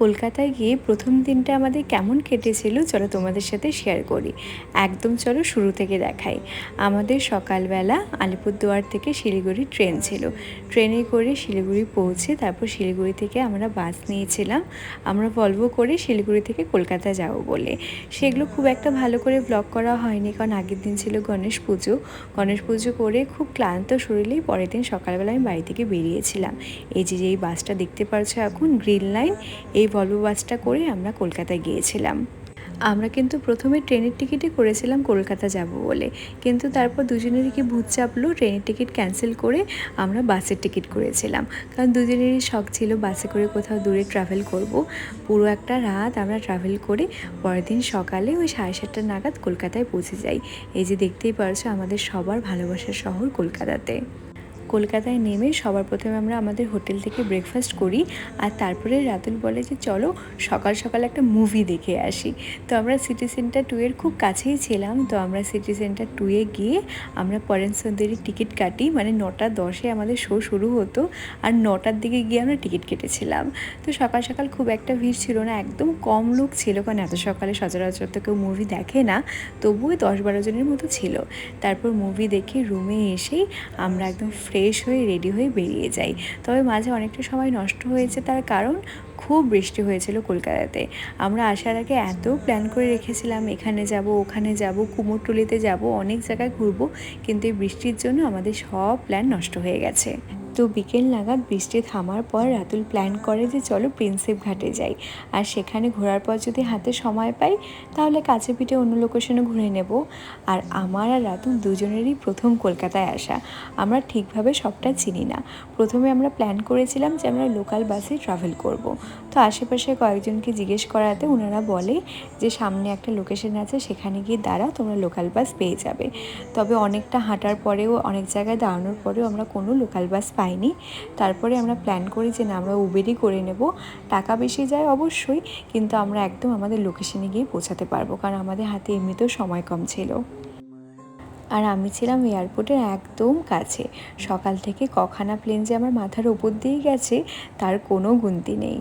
কলকাতায় গিয়ে প্রথম দিনটা আমাদের কেমন কেটেছিল চলো তোমাদের সাথে শেয়ার করি। একদম চলো শুরু থেকে দেখাই। আমাদের সকালবেলা আলিপুরদুয়ার থেকে শিলিগুড়ি ট্রেন ছিল। ট্রেনে করে শিলিগুড়ি পৌঁছে তারপর শিলিগুড়ি থেকে আমরা বাস নিয়েছিলাম। আমরা ভলভো করে শিলিগুড়ি থেকে কলকাতা যাব বলে। সেগুলো খুব একটা ভালো করে ব্লগ করা হয়নি কারণ আগের দিন ছিল গণেশ পুজো। গণেশ পুজো করে খুব ক্লান্ত শরীরেই পরের দিন সকালবেলা আমি বাড়ি থেকে বেরিয়েছিলাম। এই যে এই বাসটা দেখতে পারছ এখন, গ্রিন লাইন, এই ভলভো বাসটা করে আমরা কলকাতায় গিয়েছিলাম। আমরা কিন্তু প্রথমে ট্রেনের টিকিটই করেছিলাম কলকাতা যাব বলে। কিন্তু তারপর দুজনেরই কি ভূত চাপলো, ট্রেনের টিকিট ক্যান্সেল করে আমরা বাসের টিকিট করেছিলাম। কারণ দুজনেরই শখ ছিল বাসে করে কোথাও দূরে ট্রাভেল করব। পুরো একটা রাত আমরা ট্রাভেল করে পরের দিন সকালে ওই সাড়ে সাতটা নাগাদ কলকাতায় পৌঁছে যাই। এই যে দেখতেই পারছ আমাদের সবার ভালোবাসার শহর কলকাতাতে। কলকাতায় নেমে সবার প্রথমে আমরা আমাদের হোটেল থেকে ব্রেকফাস্ট করি আর তারপরে রাতুল বলে যে, চলো সকাল সকাল একটা মুভি দেখে আসি। তো আমরা সিটি সেন্টার টু এর খুব কাছেই ছিলাম। তো আমরা সিটি সেন্টার টুয়ে গিয়ে আমরা পরেন টিকিট কাটি। মানে নটা দশে আমাদের শো শুরু হতো আর নটার দিকে গিয়ে আমরা টিকিট কেটেছিলাম। তো সকাল সকাল খুব একটা ভিড় ছিল না, একদম কম লোক ছিল কারণ এত সকালে সচরাচর তো কেউ মুভি দেখে না, তবুও দশ বারো জনের মতো ছিল। তারপর মুভি দেখে রুমে এসেই আমরা একদম ফ্রেশ হয়ে রেডি হয়ে বেরিয়ে যাই। তবে মাঝে অনেকটা সময় নষ্ট হয়েছে তার কারণ খুব বৃষ্টি হয়েছিল কলকাতাতে। আমরা আসার আগে এত প্ল্যান করে রেখেছিলাম, এখানে যাব, ওখানে যাব, কুমোরটুলিতে যাব, অনেক জায়গায় ঘুরবো, কিন্তু এই বৃষ্টির জন্য আমাদের সব প্ল্যান নষ্ট হয়ে গেছে। তো বিকেল নাগাদ বৃষ্টি থামার পর রাতুল প্ল্যান করে যে চলো প্রিন্সেপ ঘাটে যাই। আর সেখানে ঘোরার পর যদি হাতে সময় পাই, তাহলে কাছে পিঠে অন্য লোকেশনে ঘুরে নেব। আর আমার আর রাতুল দুজনেরই প্রথম কলকাতায় আসা। আমরা ঠিকভাবে সবটা চিনি না। প্রথমে আমরা প্ল্যান করেছিলাম যে আমরা লোকাল বাসে ট্রাভেল করব। তো আশেপাশে কয়েকজনকে জিজ্ঞেস করাতে ওনারা বলে যে সামনে একটা লোকেশন আছে, সেখানে গিয়ে দাঁড়াও, তোমরা লোকাল বাস পেয়ে যাবে। তবে অনেকটা হাঁটার পরেও, অনেক জায়গায় দাঁড়ানোর পরেও আমরা কোনো লোকাল বাস পাইনি। তারপরে আমরা প্ল্যান করি যে না, আমরা উবেরই করে নেব। টাকা বেশি যায় অবশ্যই, কিন্তু আমরা একদম আমাদের লোকেশনে গিয়ে পৌঁছাতে পারব, কারণ আমাদের হাতে এমনিতেও সময় কম ছিল। আর আমি ছিলাম এয়ারপোর্টের একদম কাছে। সকাল থেকে কখানা প্লেন যে আমার মাথার উপর দিয়ে গেছে, তার কোনো গুনতি নেই।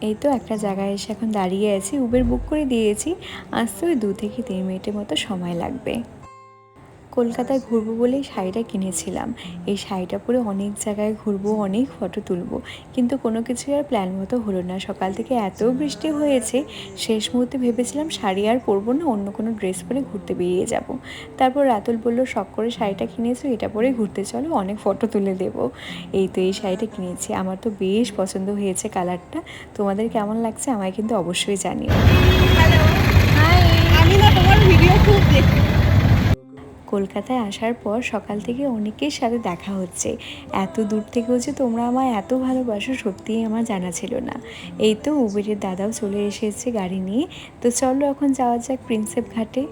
এই তো একটা জায়গায় এসে এখন দাঁড়িয়ে আছি উবের বুক করে দিয়েছি। আসতে ওই দু থেকে তিন মিনিটের মতো সময় লাগবে। কলকাতায় ঘুরবো বলেই শাড়িটা কিনেছিলাম। এই শাড়িটা পরে অনেক জায়গায় ঘুরবো অনেক ফটো তুলবো। কিন্তু কোনো কিছুই আর প্ল্যান মতো হলো না। সকাল থেকে এত বৃষ্টি হয়েছে শেষ মুহূর্তে ভেবেছিলাম শাড়ি আর পরবো না অন্য কোনো ড্রেস পরে ঘুরতে বেরিয়ে যাব। তারপর রাতুল বলল শখ করে শাড়িটা কিনেছো এটা পরে ঘুরতে চলো অনেক ফটো তুলে দেবো। এই তো এই শাড়িটা কিনেছি। আমার তো বেশ পছন্দ হয়েছে কালারটা তোমাদের কেমন লাগছে আমায় কিন্তু অবশ্যই জানিও। আমি না তোমার ভিডিও খুব দেখি। কলকাতায় আসার পর সকাল থেকে অনেকের সাথে দেখা হচ্ছে। এত দূর থেকেও যে তোমরা আমায় এত ভালোবাসো সত্যিই আমার জানা ছিল না। এই তো উবেরের দাদাও চলে এসেছে গাড়ি নিয়ে। তো চলো এখন যাওয়া যাক প্রিন্সেপ ঘাটে।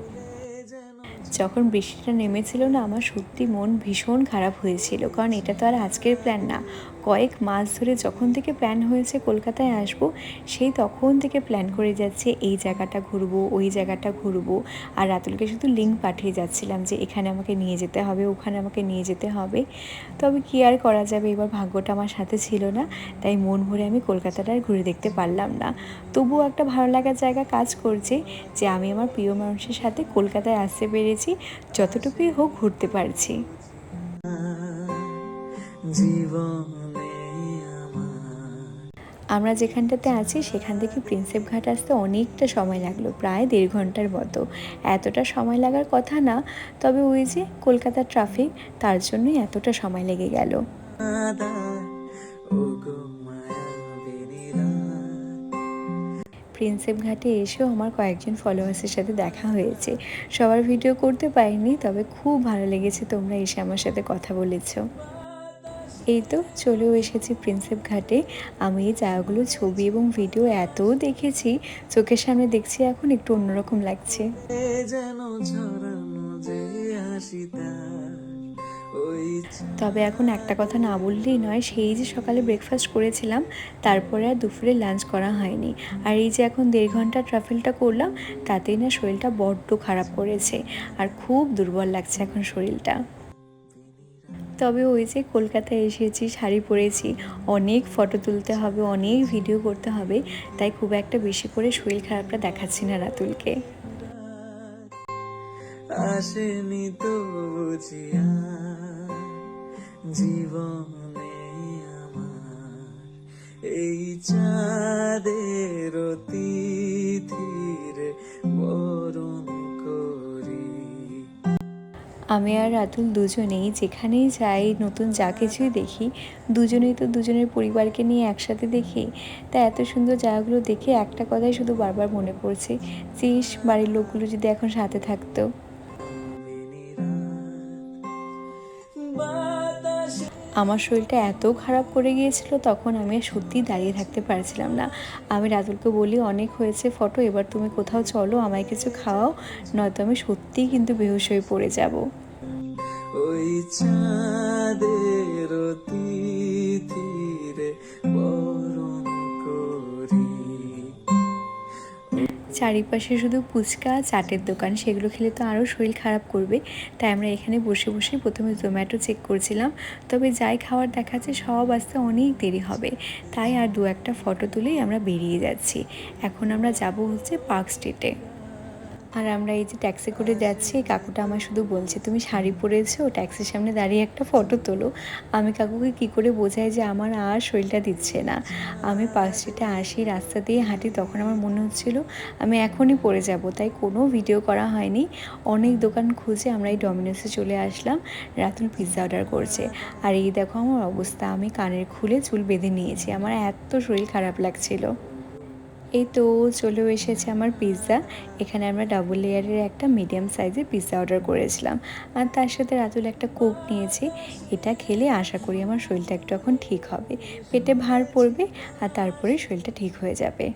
যখন বৃষ্টিটা নেমেছিল না, আমার সত্যি মন ভীষণ খারাপ হয়েছিল। কারণ এটা তো আর আজকের প্ল্যান না। কয়েক মাস ধরে যখন থেকে প্ল্যান হয়েছে কলকাতায় আসব, সেই তখন থেকে প্ল্যান করে যাচ্ছে এই জায়গাটা ঘুরবো, ওই জায়গাটা ঘুরবো। আর রাতুলকে শুধু লিঙ্ক পাঠিয়ে যাচ্ছিলাম যে এখানে আমাকে নিয়ে যেতে হবে, ওখানে আমাকে নিয়ে যেতে হবে। তবে কী আর করা যাবে? এবার ভাগ্যটা আমার সাথে ছিল না, তাই মন ভরে আমি কলকাতাটা আর ঘুরে দেখতে পারলাম না। তবুও একটা ভালো লাগার জায়গা কাজ করছে যে আমি আমার প্রিয় মানুষের সাথে কলকাতায় আসতে পেরেছি, যতটুকুই হোক ঘুরতে পারছি। জীবনে আমরা যেখানটাতে আছি, সেখান থেকে প্রিন্সেপ ঘাট আসতে অনেকটা সময় লাগল, প্রায় দেড় ঘণ্টার মতো। এতটা সময় লাগার কথা না, তবে ওই যে কলকাতার ট্রাফিক তার জন্যই এতটা সময় লেগে গেল। প্রিন্সেপ ঘাটে এসেও আমার কয়েকজন ফলোয়ার্সের সাথে দেখা হয়েছে। সবার ভিডিও করতে পারিনি, তবে খুব ভালো লেগেছে তোমরা এসে আমার সাথে কথা বলেছ। এই তো চলেও এসেছি প্রিন্সেপ ঘাটে। আমি এই জায়গাগুলো ছবি এবং ভিডিও এত দেখেছি চোখের সামনে দেখছি এখন একটু অন্যরকম লাগছে। তবে এখন একটা কথা না বললেই নয় সেই যে সকালে ব্রেকফাস্ট করেছিলাম তারপরে আর দুপুরে লাঞ্চ করা হয়নি। আর এই যে এখন দেড় ঘণ্টা ট্রাভেলটা করলাম তাতেই না শরীরটা বড্ড খারাপ করেছে আর খুব দুর্বল লাগছে এখন শরীরটা। তবে ওই যে কলকাতায় এসেছি, শাড়ি পরেছি, অনেক ফটো তুলতে হবে, অনেক ভিডিও করতে হবে, তাই খুব একটা বেশি করে শরীর খারাপটা দেখাচ্ছি না রাতুলকে। আসেনি তো বুঝিয়া জীবনে আমার, এই চাঁদের আমি আর রাতুল দুজনেই যেখানেই যাই, নতুন যা কিছুই দেখি, দুজনেই তো দুজনের পরিবারকে নিয়ে একসাথে দেখি। তা এত সুন্দর জায়গাগুলো দেখে একটা কথাই শুধু বারবার মনে পড়ছে চিস বাড়ির লোকগুলো যদি এখন সাথে থাকতো। আমার শরীরটা এত খারাপ করে গিয়েছিল, তখন আমি সত্যিই দাঁড়িয়ে থাকতে পারছিলাম না। আমি রাতুলকে বলি, অনেক হয়েছে, ফটো, এবার তুমি কোথাও চলো, আমায় কিছু খাওয়াও, নয়তো আমি সত্যিই কিন্তু বেহুশ হয়ে পড়ে যাব। ওই চাঁদের তিথির বরণ করি। চারিপাশে শুধু ফুচকা, চাটের দোকান, সেগুলো খেলে তো আরও শরীর খারাপ করবে। তাই আমরা এখানে বসে বসে প্রথমে জোম্যাটো চেক করছিলাম। তবে যাই খাওয়ার দেখাচ্ছে, সব আসতে অনেক দেরি হবে। তাই আর দু একটা ফটো তুলেই আমরা বেরিয়ে যাচ্ছি। এখন আমরা যাব হচ্ছে পার্ক স্ট্রিটে। আর আমরা এই যে ট্যাক্সি করে যাচ্ছি, কাকুটা আমার শুধু বলছে, তুমি শাড়ি পরেছো ট্যাক্সির সামনে দাঁড়িয়ে একটা ফটো তোলো। আমি কাকুকে কি করে বোঝাই যে আমার আর শরীরটা দিচ্ছে না। আমি স্ট্রিটে আসি, রাস্তা দিয়ে হাঁটি, তখন আমার মনে হচ্ছিল আমি এখনই পরে যাব, তাই কোনো ভিডিও করা হয়নি। অনেক দোকান খুঁজে আমরা এই ডমিনোসে চলে আসলাম, রাতুল পিৎজা অর্ডার করছে। আর এই দেখো আমার অবস্থা, আমি কানের খুলে চুল বেঁধে নিয়েছি, আমার এত শরীর খারাপ লাগছিল। এই তো চলেও এসেছে আমার পিৎজা এখানে আমরা ডাবল লেয়ারের একটা মিডিয়াম সাইজের পিৎজা অর্ডার করেছিলাম। আর তার সাথে রাতুল একটা কোক নিয়েছি। এটা খেলে আশা করি আমার শরীরটা একটু এখন ঠিক হবে। পেটে ভার পড়বে আর তারপরে শরীরটা ঠিক হয়ে যাবে।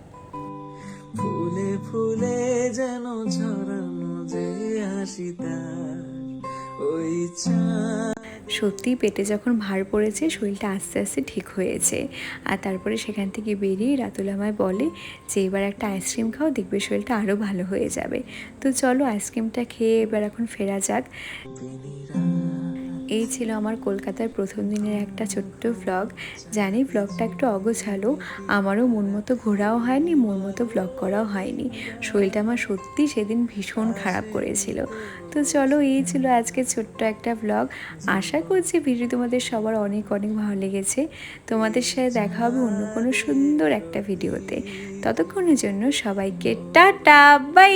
ফুলে ফুলে যেন ঝরানো যে ওই চাঁদ। সত্যিই পেটে যখন ভার পড়েছে, শরীরটা আস্তে আস্তে ঠিক হয়েছে। আর তারপরে সেখান থেকে বেরিয়ে রাতুল আমায় বলে যে, এবার একটা আইসক্রিম খাও, দেখবে শরীরটা আরও ভালো হয়ে যাবে। তো চলো আইসক্রিমটা খেয়ে এবার এখন ফেরা যাক। এই ছিল আমার কলকাতার প্রথম দিনের একটা ছোট্ট ভ্লগ জানি ভ্লগটা একটু অগোছালো, আমারও মন মতো ঘোরাও হয়নি, মন মতো ভ্লগ করাও হয়নি। শরীরটা আমার সত্যি সেদিন ভীষণ খারাপ করেছিল। তো চলো, এই ছিল আজকে ছোট্ট একটা ভ্লগ আশা করছি ভিডিও তোমাদের সবার অনেক অনেক ভালো লেগেছে। তোমাদের সাথে দেখা হবে অন্য কোনো সুন্দর একটা ভিডিওতে ততক্ষণের জন্য সবাইকে টাটা বাই